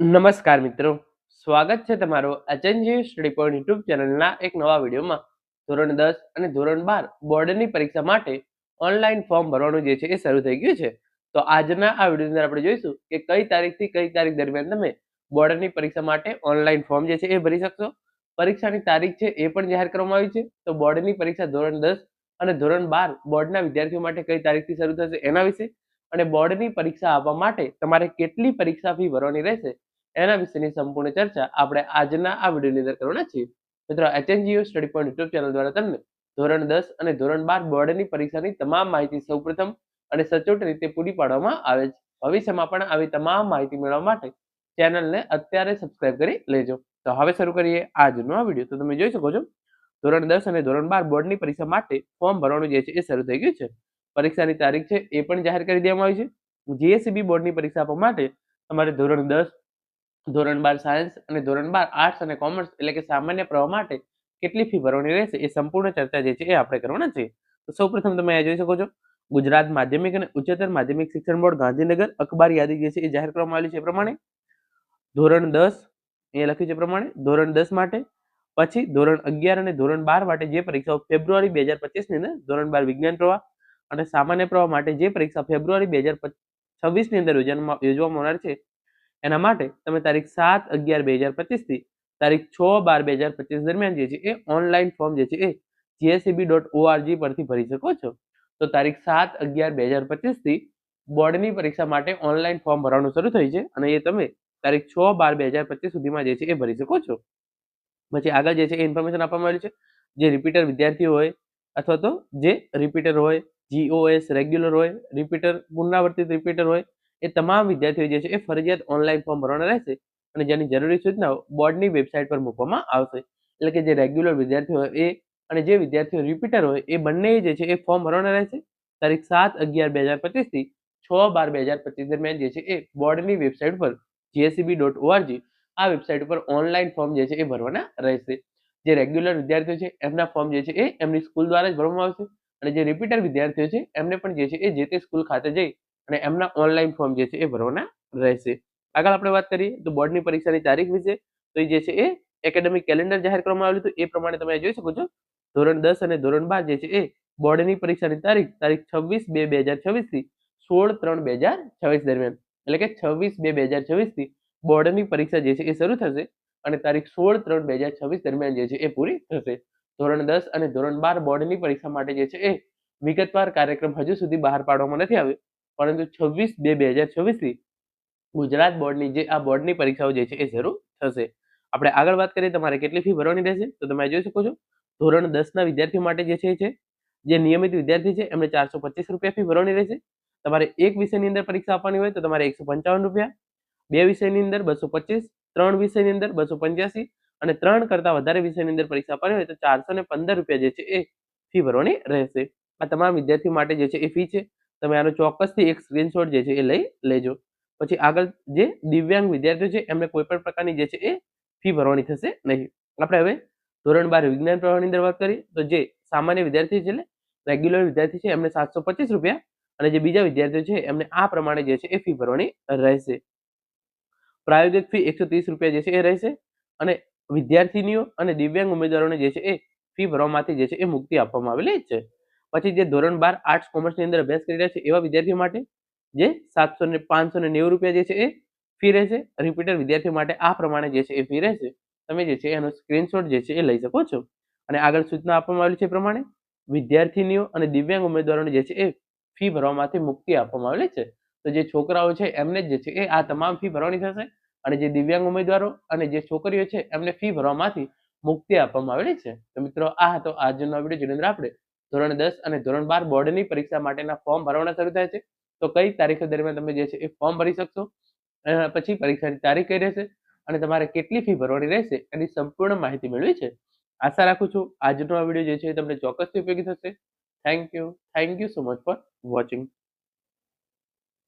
નમસ્કાર મિત્રો. સ્વાગત છે તમારો અચનજી સ્ટડી પોઈન્ટ યુટ્યુબ ચેનલના એક નવા વિડીયોમાં. ધોરણ દસ અને ધોરણ બાર બોર્ડની પરીક્ષા માટે ઓનલાઈન ફોર્મ ભરવાનું જે છે એ શરૂ થઈ ગયું છે. તો આજના આ વીડિયો અંદર આપણે જોઈશું કે કઈ તારીખથી કઈ તારીખ દરમિયાન તમે બોર્ડની પરીક્ષા માટે ઓનલાઈન ફોર્મ જે છે એ ભરી શકશો. પરીક્ષાની તારીખ છે એ પણ જાહેર કરવામાં આવી છે. તો બોર્ડની પરીક્ષા ધોરણ દસ અને ધોરણ બાર બોર્ડના વિદ્યાર્થીઓ માટે કઈ તારીખથી શરૂ થશે એના વિશે અને બોર્ડની પરીક્ષા આપવા માટે તમારે કેટલી પરીક્ષા ફી ભરવાની રહેશે એના વિશેની સંપૂર્ણ ચર્ચા આપણે આજના આ વિડીયોની અંદર કરવાના છીએ. મિત્રો HNGO study point YouTube channel દ્વારા તમને ધોરણ દસ અને ધોરણ બાર બોર્ડની પરીક્ષાની તમામ માહિતી સૌપ્રથમ અને સચોટ રીતે પૂરી પાડવામાં આવે છે. ભવિષ્યમાં પણ આવી તમામ માહિતી મેળવવા માટે ચેનલને અત્યારે સબસ્ક્રાઇબ કરી લેજો. તો હવે શરૂ કરીએ આજનો આ વીડિયો. તો તમે જોઈ શકો છો, ધોરણ દસ અને ધોરણ બાર બોર્ડની પરીક્ષા માટે ફોર્મ ભરવાનું જે છે એ શરૂ થઈ ગયું છે. પરીક્ષાની તારીખ છે, એ પણ જાહેર કરી દેવામાં આવી છે. જીએસસીબી બોર્ડની પરીક્ષા આપવા માટે તમારે ધોરણ દસ, ધોરણ બાર સાયન્સ અને ધોરણ બાર આર્ટ્સ અને કોમર્સ એટલે કે સામાન્ય પ્રવાહ માટે કેટલી ફી ભરવાની રહેશે, એ સંપૂર્ણ ચર્ચા જે છે એ આપણે કરવાના છે તો સૌપ્રથમ તમે અહીંયા જોઈ શકો છો, ગુજરાત માધ્યમિક અને ઉચ્ચતર માધ્યમિક શિક્ષણ બોર્ડ ગાંધીનગર અખબાર યાદી જે છે એ જાહેર કરવામાં આવેલી છે એ પ્રમાણે. ધોરણ દસ એ લખ્યું છે પ્રમાણે, ધોરણ દસ માટે, પછી ધોરણ અગિયાર અને ધોરણ બાર માટે જે પરીક્ષાઓ ફેબ્રુઆરી બે હજાર પચીસની અંદર, ધોરણ બાર વિજ્ઞાન પ્રવાહ અને સામાન્ય પ્રવાહ માટે જે પરીક્ષા ફેબ્રુઆરી બે હજાર છવ્વીસની અંદર યોજવામાં આવનાર છે, એના માટે તમે તારીખ સાત અગિયાર બે હજાર પચીસથી તારીખ છ બાર બે હજાર પચીસ દરમિયાન જે છે એ ઓનલાઈન ફોર્મ જે છે એ જીએસસીબી ડોટ ઓઆરજી પરથી ભરી શકો છો. તો તારીખ સાત અગિયાર બે હજાર પચીસથી બોર્ડની પરીક્ષા માટે ઓનલાઈન ફોર્મ ભરવાનું શરૂ થઈ છે અને એ તમે તારીખ છ બાર બે હજાર પચીસ સુધીમાં જે છે એ ભરી શકો છો. પછી આગળ જે છે એ ઇન્ફોર્મેશન આપવામાં આવ્યું છે, જે રિપીટર વિદ્યાર્થીઓ હોય અથવા તો જે રિપીટર હોય જીઓએસ રેગ્યુલર હોય રિપીટર પુનરાવર્તિત રિપીટર હોય, એ તમામ વિદ્યાર્થીઓ જે છે એ ફરજિયાત ઓનલાઈન ફોર્મ ભરવાના રહેશે અને જેની જરૂરી સૂચનાઓ બોર્ડની વેબસાઇટ પર મૂકવામાં આવશે. એટલે કે જે રેગ્યુલર વિદ્યાર્થીઓ હોય એ અને જે વિદ્યાર્થીઓ રિપીટર હોય, એ બંને જે છે એ ફોર્મ ભરવાના રહેશે. તારીખ સાત અગિયાર બે હજાર પચીસથી છ બાર બે હજાર પચીસ દરમિયાન જે છે એ બોર્ડની વેબસાઇટ પર જીએસસીબી ડોટ ઓઆરજી આ વેબસાઇટ પર ઓનલાઈન ફોર્મ જે છે એ ભરવાના રહેશે. જે રેગ્યુલર વિદ્યાર્થીઓ છે એમના ફોર્મ જે છે એ એમની સ્કૂલ દ્વારા જ ભરવામાં આવશે. અને જે રિપીટર વિદ્યાર્થીઓ છે, એમને પણ જે છે એ જે તે સ્કૂલ ખાતે જઈ અને એમના ઓનલાઈન ફોર્મ જે છે એ ભરવાના રહેશે. આગળ આપણે વાત કરીએ તો બોર્ડની પરીક્ષાની તારીખ વિશે, તો એ જે છે એ એકેડેમિક કેલેન્ડર જાહેર કરવામાં આવેલું હતું, એ પ્રમાણે તમે જોઈ શકો છો. ધોરણ દસ અને ધોરણ બાર જે છે એ બોર્ડની પરીક્ષાની તારીખ તારીખ છવ્વીસ બે બે હજાર છવ્વીસથી સોળ ત્રણ બે હજાર છવ્વીસ દરમિયાન. એટલે કે છવ્વીસ બે બે હજાર છવ્વીસથી બોર્ડની પરીક્ષા જે છે એ શરૂ થશે અને તારીખ સોળ ત્રણ બે હજાર છવ્વીસ દરમિયાન જે છે એ પૂરી થશે. ધોરણ દસ અને ધોરણ બાર બોર્ડની પરીક્ષા માટે જે છે એ વિગતવાર કાર્યક્રમ હજુ સુધી બહાર પાડવામાં નથી આવ્યો. પરંતુ છવ્વીસ બે બે હજાર છવ્વીસથી ગુજરાત બોર્ડની જે આ બોર્ડની પરીક્ષાઓ જે છે એ શરૂ થશે. આપણે આગળ વાત કરીએ તમારે કેટલી ફી ભરવાની રહેશે? તો તમે જોઈ શકો છો, ધોરણ દસના વિદ્યાર્થીઓ માટે જે છે છે, જે નિયમિત વિદ્યાર્થી છે એમને ચારસો પચીસ રૂપિયા ફી ભરવાની રહેશે. તમારે એક વિષયની અંદર પરીક્ષા આપવાની હોય તો તમારે એકસો પંચાવન રૂપિયા, બે વિષયની અંદર બસો પચીસ, ત્રણ વિષયની અંદર બસો પંચ્યાસી અને ત્રણ કરતા વધારે વિષયની અંદર પરીક્ષા આપવાની હોય તો ચારસો પંદર રૂપિયા જે છે એ ફી ભરવાની રહેશે. આ તમામ વિદ્યાર્થી માટે જે છે એ ફી છે. તમે આનો ચોક્કસથી એક સ્ક્રીનશોટ જે છે એ લઈ લેજો. પછી આગળ જે દિવ્યાંગ વિદ્યાર્થીઓ છે, એમને કોઈ પણ પ્રકારની જે છે એ ફી ભરવાની થશે નહીં. આપણે હવે ધોરણ બાર વિજ્ઞાન પ્રવાહની અંદર વાત કરીએ, તો જે સામાન્ય વિદ્યાર્થી છે રેગ્યુલર વિદ્યાર્થી છે, એમને સાતસો પચીસ રૂપિયા અને જે બીજા વિદ્યાર્થીઓ છે, એમને આ પ્રમાણે જે છે એ ફી ભરવાની રહેશે. પ્રાયોગિક ફી એકસો ત્રીસ રૂપિયા જે છે એ રહેશે અને વિદ્યાર્થીનીઓ અને દિવ્યાંગ ઉમેદવારોને જે છે એ ફી ભરવામાંથી જે છે એ મુક્તિ આપવામાં આવેલી છે. પછી જે ધોરણ બાર આર્ટ્સ કોમર્સની અંદર અભ્યાસ કરી રહ્યા છે એવા વિદ્યાર્થીઓ માટે જે સાતસો ને પાંચસો ને નેવું રૂપિયા જે છે એ ફી રહેશે. રિપીટર વિદ્યાર્થીઓ માટે આ પ્રમાણે જે છે એ ફી રહેશે. તમે જે છે એનો સ્ક્રીનશોટ જે છે એ લઈ શકો છો. અને આગળ સૂચના આપવામાં આવેલી છે પ્રમાણે વિદ્યાર્થીનીઓ અને દિવ્યાંગ ઉમેદવારોને જે છે એ ફી ભરવામાંથી મુક્તિ આપવામાં આવેલી છે. તો જે છોકરાઓ છે એમને જે છે એ આ તમામ ફી ભરવાની થશે. અને જે દિવ્યાંગ ઉમેદવારો અને જે છોકરીઓ છે, એમને ફી ભરવામાંથી મુક્તિ આપવામાં આવેલી છે. તો મિત્રો, આ હતો આજનો વીડિયો જેની અંદર આપણે ધોરણ દસ અને ધોરણ બાર બોર્ડની પરીક્ષા માટેના ફોર્મ ભરવાના શરૂ થાય છે. તો કઈ તારીખ દરમિયાન તમે જે છે એ ફોર્મ ભરી શકશો? પછી પરીક્ષાની તારીખ કઈ રહેશે? અને તમારે કેટલી ફી ભરવાની રહેશે? એની સંપૂર્ણ માહિતી મેળવી છે. આશા રાખું છું આજનો આ વીડિયો જે છે તમને ચોક્કસથી ઉપયોગી થશે. Thank you thank you so much for watching